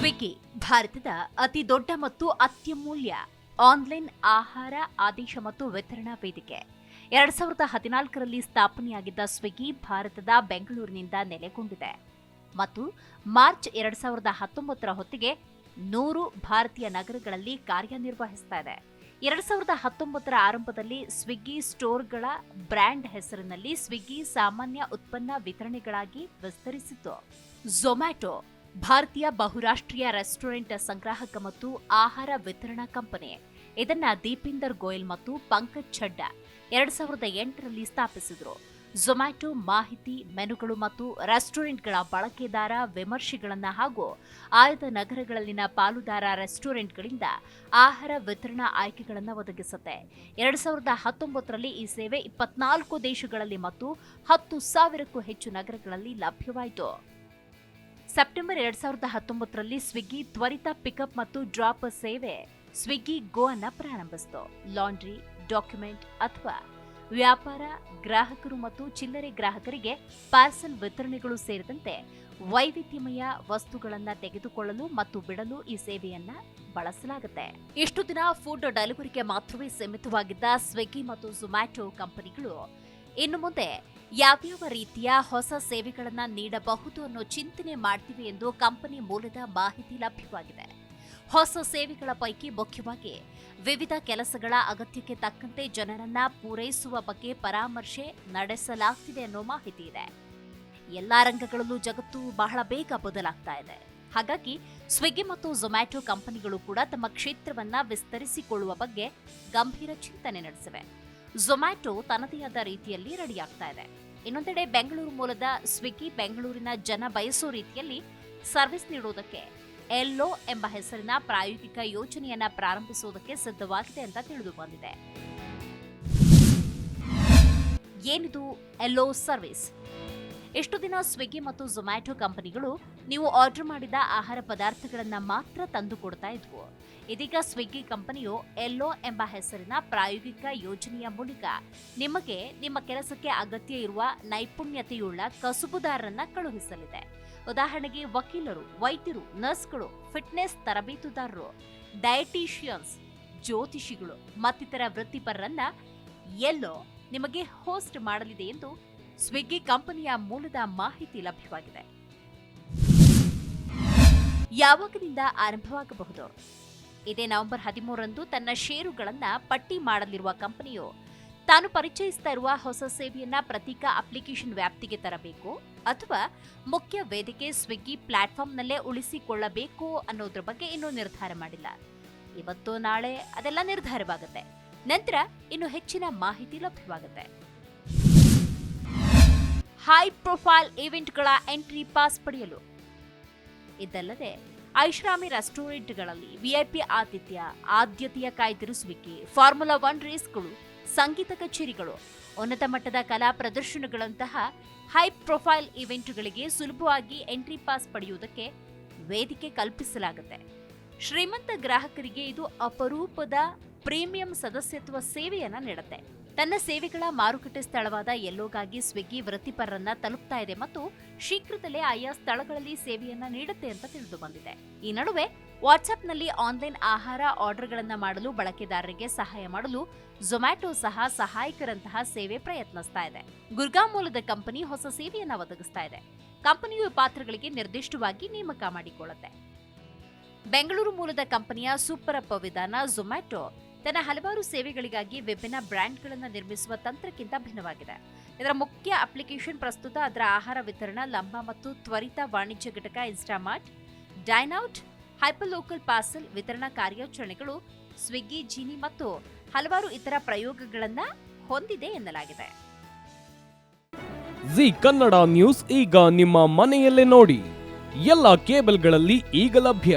ಸ್ವಿಗ್ಗಿ ಭಾರತದ ಅತಿ ದೊಡ್ಡ ಮತ್ತು ಅತ್ಯಮೂಲ್ಯ ಆನ್ಲೈನ್ ಆಹಾರ, ಆದೇಶ ಮತ್ತು ವಿತರಣಾ ವೇದಿಕೆ. ಎರಡ್ ಸಾವಿರದ ಹದಿನಾಲ್ಕರಲ್ಲಿ ಸ್ಥಾಪನೆಯಾಗಿದ್ದ ಸ್ವಿಗ್ಗಿ ಭಾರತದ ಬೆಂಗಳೂರಿನಿಂದ ನೆಲೆಗೊಂಡಿದೆ. ಮತ್ತು ಮಾರ್ಚ್ ಎರಡ್ ಸಾವಿರದ ಹತ್ತೊಂಬತ್ತರ ಹೊತ್ತಿಗೆ ನೂರು ಭಾರತೀಯ ನಗರಗಳಲ್ಲಿ ಕಾರ್ಯನಿರ್ವಹಿಸ್ತಾ ಇದೆ. ಎರಡ್ ಸಾವಿರದ ಹತ್ತೊಂಬತ್ತರ ಆರಂಭದಲ್ಲಿ ಸ್ವಿಗ್ಗಿ ಸ್ಟೋರ್ಗಳ ಬ್ರ್ಯಾಂಡ್ ಹೆಸರಿನಲ್ಲಿ ಸ್ವಿಗ್ಗಿ ಸಾಮಾನ್ಯ ಉತ್ಪನ್ನ ವಿತರಣೆಗಳಾಗಿ ವಿಸ್ತರಿಸಿತು ಝೊಮ್ಯಾಟೊ ಭಾರತೀಯ ಬಹುರಾಷ್ಟ್ರೀಯ ರೆಸ್ಟೋರೆಂಟ್ ಸಂಗ್ರಾಹಕ ಮತ್ತು ಆಹಾರ ವಿತರಣಾ ಕಂಪನಿ, ಇದನ್ನ ದೀಪಿಂದರ್ ಗೋಯಲ್ ಮತ್ತು ಪಂಕಜ್ ಛಡ್ಡಾ ಎರಡ್ ಸಾವಿರದ ಎಂಟರಲ್ಲಿ ಸ್ಥಾಪಿಸಿದ್ರು. ಝೊಮ್ಯಾಟೊ ಮಾಹಿತಿ, ಮೆನುಗಳು ಮತ್ತು ರೆಸ್ಟೋರೆಂಟ್ಗಳ ಬಳಕೆದಾರ ವಿಮರ್ಶೆಗಳನ್ನ ಹಾಗೂ ಆಯ್ದ ನಗರಗಳಲ್ಲಿನ ಪಾಲುದಾರ ರೆಸ್ಟೋರೆಂಟ್ಗಳಿಂದ ಆಹಾರ ವಿತರಣಾ ಆಯ್ಕೆಗಳನ್ನು ಒದಗಿಸುತ್ತೆ. ಎರಡ್ ಸಾವಿರದ ಹತ್ತೊಂಬತ್ತರಲ್ಲಿ ಈ ಸೇವೆ ಇಪ್ಪತ್ನಾಲ್ಕು ದೇಶಗಳಲ್ಲಿ ಮತ್ತು ಹತ್ತು ಸಾವಿರಕ್ಕೂ ಹೆಚ್ಚು ನಗರಗಳಲ್ಲಿ ಲಭ್ಯವಾಯಿತು. ಸೆಪ್ಟೆಂಬರ್ ಎರಡ್ ಸಾವಿರದ ಹತ್ತೊಂಬತ್ತರಲ್ಲಿ ಸ್ವಿಗ್ಗಿ ತ್ವರಿತ ಪಿಕಪ್ ಮತ್ತು ಡ್ರಾಪ್ ಸೇವೆ ಸ್ವಿಗ್ಗಿ ಗೋ ಅನ್ನ ಪ್ರಾರಂಭಿಸಿತು. ಲಾಂಡ್ರಿ, ಡಾಕ್ಯುಮೆಂಟ್ ಅಥವಾ ವ್ಯಾಪಾರ, ಗ್ರಾಹಕರು ಮತ್ತು ಚಿಲ್ಲರೆ ಗ್ರಾಹಕರಿಗೆ ಪಾರ್ಸಲ್ ವಿತರಣೆಗಳು ಸೇರಿದಂತೆ ವೈವಿಧ್ಯಮಯ ವಸ್ತುಗಳನ್ನು ತೆಗೆದುಕೊಳ್ಳಲು ಮತ್ತು ಬಿಡಲು ಈ ಸೇವೆಯನ್ನ ಬಳಸಲಾಗುತ್ತೆ. ಇಷ್ಟು ದಿನ ಫುಡ್ ಡೆಲಿವರಿಗೆ ಮಾತ್ರವೇ ಸೀಮಿತವಾಗಿದ್ದ ಸ್ವಿಗ್ಗಿ ಮತ್ತು ಝೊಮ್ಯಾಟೊ ಕಂಪನಿಗಳು ಇನ್ನು ಮುಂದೆ ಯಾವ್ಯಾವ ರೀತಿಯ ಹೊಸ ಸೇವೆಗಳನ್ನು ನೀಡಬಹುದು ಅನ್ನೋ ಚಿಂತನೆ ಮಾಡ್ತೀವಿ ಎಂದು ಕಂಪನಿ ಮೂಲದ ಮಾಹಿತಿ ಲಭ್ಯವಾಗಿದೆ. ಹೊಸ ಸೇವೆಗಳ ಪೈಕಿ ಮುಖ್ಯವಾಗಿ ವಿವಿಧ ಕೆಲಸಗಳ ಅಗತ್ಯಕ್ಕೆ ತಕ್ಕಂತೆ ಜನರನ್ನ ಪೂರೈಸುವ ಬಗ್ಗೆ ಪರಾಮರ್ಶೆ ನಡೆಸಲಾಗ್ತಿದೆ ಅನ್ನೋ ಮಾಹಿತಿ ಇದೆ. ಎಲ್ಲಾ ರಂಗಗಳಲ್ಲೂ ಜಗತ್ತು ಬಹಳ ಬೇಗ ಬದಲಾಗ್ತಾ ಇದೆ. ಹಾಗಾಗಿ ಸ್ವಿಗ್ಗಿ ಮತ್ತು ಝೊಮ್ಯಾಟೊ ಕಂಪನಿಗಳು ಕೂಡ ತಮ್ಮ ಕ್ಷೇತ್ರವನ್ನ ವಿಸ್ತರಿಸಿಕೊಳ್ಳುವ ಬಗ್ಗೆ ಗಂಭೀರ ಚಿಂತನೆ ನಡೆಸಿವೆ. ಝೊಮ್ಯಾಟೊ ತನ್ನದೇ ಆದ ರೀತಿಯಲ್ಲಿ ರೆಡಿಯಾಗ್ತಾ ಇದೆ. ಇನ್ನೊಂದೆಡೆ ಬೆಂಗಳೂರು ಮೂಲದ ಸ್ವಿಗ್ಗಿ ಬೆಂಗಳೂರಿನ ಜನ ಬಯಸೋ ರೀತಿಯಲ್ಲಿ ಸರ್ವಿಸ್ ನೀಡುವುದಕ್ಕೆ ಎಲ್ಲೋ ಎಂಬ ಹೆಸರಿನ ಪ್ರಾಯೋಗಿಕ ಯೋಜನೆಯನ್ನ ಪ್ರಾರಂಭಿಸುವುದಕ್ಕೆ ಸಿದ್ಧವಾಗಿದೆ ಅಂತ ತಿಳಿದು ಬಂದಿದೆ ಏನಿದು ಎಲ್ಲೋ ಸರ್ವಿಸ್ ಎಷ್ಟು ದಿನ ಸ್ವಿಗ್ಗಿ ಮತ್ತು ಝೊಮ್ಯಾಟೊ ಕಂಪನಿಗಳು ನೀವು ಆರ್ಡರ್ ಮಾಡಿದ ಆಹಾರ ಪದಾರ್ಥಗಳನ್ನು ಮಾತ್ರ ತಂದು ಕೊಡ್ತಾ ಇದ್ವು. ಇದೀಗ ಸ್ವಿಗ್ಗಿ ಕಂಪನಿಯು ಎಲ್ಲೋ ಎಂಬ ಹೆಸರಿನ ಪ್ರಾಯೋಗಿಕ ಯೋಜನೆಯ ಮೂಲಕ ನಿಮಗೆ ನಿಮ್ಮ ಕೆಲಸಕ್ಕೆ ಅಗತ್ಯ ಇರುವ ನೈಪುಣ್ಯತೆಯುಳ್ಳ ಕಸುಬುದಾರರನ್ನ ಕಳುಹಿಸಲಿದೆ. ಉದಾಹರಣೆಗೆ ವಕೀಲರು, ವೈದ್ಯರು, ನರ್ಸ್ಗಳು, ಫಿಟ್ನೆಸ್ ತರಬೇತುದಾರರು ಡಯಟೀಷಿಯನ್ಸ್ ಜ್ಯೋತಿಷಿಗಳು ಮತ್ತಿತರ ವೃತ್ತಿಪರರನ್ನ ಎಲ್ಲೋ ನಿಮಗೆ ಹೋಸ್ಟ್ ಮಾಡಲಿದೆ ಎಂದು ಸ್ವಿಗ್ಗಿ ಕಂಪನಿಯ ಮೂಲದ ಮಾಹಿತಿ ಲಭ್ಯವಾಗಿದೆ. ಯಾವಾಗದಿಂದ ಆರಂಭವಾಗಬಹುದು? ಇದೇ ನವೆಂಬರ್ ಹದಿಮೂರರಂದು ತನ್ನ ಷೇರುಗಳನ್ನು ಪಟ್ಟಿ ಮಾಡಲಿರುವ ಕಂಪನಿಯು ತಾನು ಪರಿಚಯಿಸ್ತಾ ಇರುವ ಹೊಸ ಸೇವೆಯನ್ನ ಪ್ರತೀಕ ಅಪ್ಲಿಕೇಶನ್ ವ್ಯಾಪ್ತಿಗೆ ತರಬೇಕು ಅಥವಾ ಮುಖ್ಯ ವೇದಿಕೆ ಸ್ವಿಗ್ಗಿ ಪ್ಲಾಟ್ಫಾರ್ಮ್ನಲ್ಲೇ ಉಳಿಸಿಕೊಳ್ಳಬೇಕು ಅನ್ನೋದ್ರ ಬಗ್ಗೆ ಇನ್ನೂ ನಿರ್ಧಾರ ಮಾಡಿಲ್ಲ. ಇವತ್ತು ನಾಳೆ ಅದೆಲ್ಲ ನಿರ್ಧಾರವಾಗುತ್ತೆ. ನಂತರ ಇನ್ನು ಹೆಚ್ಚಿನ ಮಾಹಿತಿ ಲಭ್ಯವಾಗುತ್ತೆ. ಹೈ ಪ್ರೊಫೈಲ್ ಇವೆಂಟ್ಗಳ ಎಂಟ್ರಿ ಪಾಸ್ ಪಡೆಯಲು. ಇದಲ್ಲದೆ, ಐಷಾರಾಮಿ ರೆಸ್ಟೋರೆಂಟ್ಗಳಲ್ಲಿ ವಿಐಪಿ ಆತಿಥ್ಯ, ಆದ್ಯತೆಯ ಕಾಯ್ದಿರಿಸುವಿಕೆ ಫಾರ್ಮುಲಾ ಒನ್ ರೇಸ್ಗಳು ಸಂಗೀತ ಕಚೇರಿಗಳು, ಉನ್ನತ ಮಟ್ಟದ ಕಲಾ ಪ್ರದರ್ಶನಗಳಂತಹ ಹೈ ಪ್ರೊಫೈಲ್ ಇವೆಂಟ್ಗಳಿಗೆ ಸುಲಭವಾಗಿ ಎಂಟ್ರಿ ಪಾಸ್ ಪಡೆಯುವುದಕ್ಕೆ ವೇದಿಕೆ ಕಲ್ಪಿಸಲಾಗುತ್ತೆ. ಶ್ರೀಮಂತ ಗ್ರಾಹಕರಿಗೆ ಇದು ಅಪರೂಪದ ಪ್ರೀಮಿಯಂ ಸದಸ್ಯತ್ವ ಸೇವೆಯನ್ನು ನೀಡುತ್ತೆ. ತನ್ನ ಸೇವೆಗಳ ಮಾರುಕಟ್ಟೆ ಸ್ಥಳವಾದ ಎಲ್ಲೋಗಾಗಿ ಸ್ವಿಗ್ಗಿ ವೃತ್ತಿಪರರನ್ನ ತಲುಪ್ತಾ ಇದೆ ಮತ್ತು ಶೀಘ್ರದಲ್ಲೇ ಆಯಾ ಸ್ಥಳಗಳಲ್ಲಿ ಸೇವೆಯನ್ನ ನೀಡುತ್ತೆ ಅಂತ ತಿಳಿದು ಬಂದಿದೆ. ಈ ನಡುವೆ ವಾಟ್ಸ್ಆಪ್ನಲ್ಲಿ ಆನ್ಲೈನ್ ಆಹಾರ ಆರ್ಡರ್ಗಳನ್ನ ಮಾಡಲು ಬಳಕೆದಾರರಿಗೆ ಸಹಾಯ ಮಾಡಲು ಝೊಮ್ಯಾಟೊ ಸಹ ಸಹಾಯಕರಂತಹ ಸೇವೆ ಪ್ರಯತ್ನಿಸ್ತಾ ಇದೆ. ಗುರ್ಗಾಂ ಮೂಲದ ಕಂಪನಿ ಹೊಸ ಸೇವೆಯನ್ನ ಒದಗಿಸ್ತಾ ಇದೆ. ಕಂಪನಿಯು ಪಾತ್ರಗಳಿಗೆ ನಿರ್ದಿಷ್ಟವಾಗಿ ನೇಮಕ ಮಾಡಿಕೊಳ್ಳುತ್ತೆ. ಬೆಂಗಳೂರು ಮೂಲದ ಕಂಪನಿಯ ಸೂಪರ್ ಅಪ್ ವಿಧಾನ ಝೊಮ್ಯಾಟೊ ತನ್ನ ಹಲವಾರು ಸೇವೆಗಳಿಗಾಗಿ ವಿಭಿನ್ನ ಬ್ರ್ಯಾಂಡ್ಗಳನ್ನು ನಿರ್ಮಿಸುವ ತಂತ್ರಕ್ಕಿಂತ ಭಿನ್ನವಾಗಿದೆ. ಇದರ ಮುಖ್ಯ ಅಪ್ಲಿಕೇಶನ್ ಪ್ರಸ್ತುತ ಅದರ ಆಹಾರ ವಿತರಣಾ, ಲಂಬ ಮತ್ತು ತ್ವರಿತ ವಾಣಿಜ್ಯ ಘಟಕ Instamart, Dineout hyper local parcel ವಿತರಣಾ ಕಾರ್ಯಾಚರಣೆಗಳು, ಸ್ವಿಗ್ಗಿ, ಜೀನಿ ಮತ್ತು ಹಲವಾರು ಇತರ ಪ್ರಯೋಗಗಳನ್ನು ಹೊಂದಿದೆ ಎನ್ನಲಾಗಿದೆ. ಜಿ ಕನ್ನಡ ನ್ಯೂಸ್ ಈಗ ನಿಮ್ಮ ಮನೆಯಲ್ಲೇ ನೋಡಿ. ಎಲ್ಲ ಕೇಬಲ್ಗಳಲ್ಲಿ ಈಗ ಲಭ್ಯ.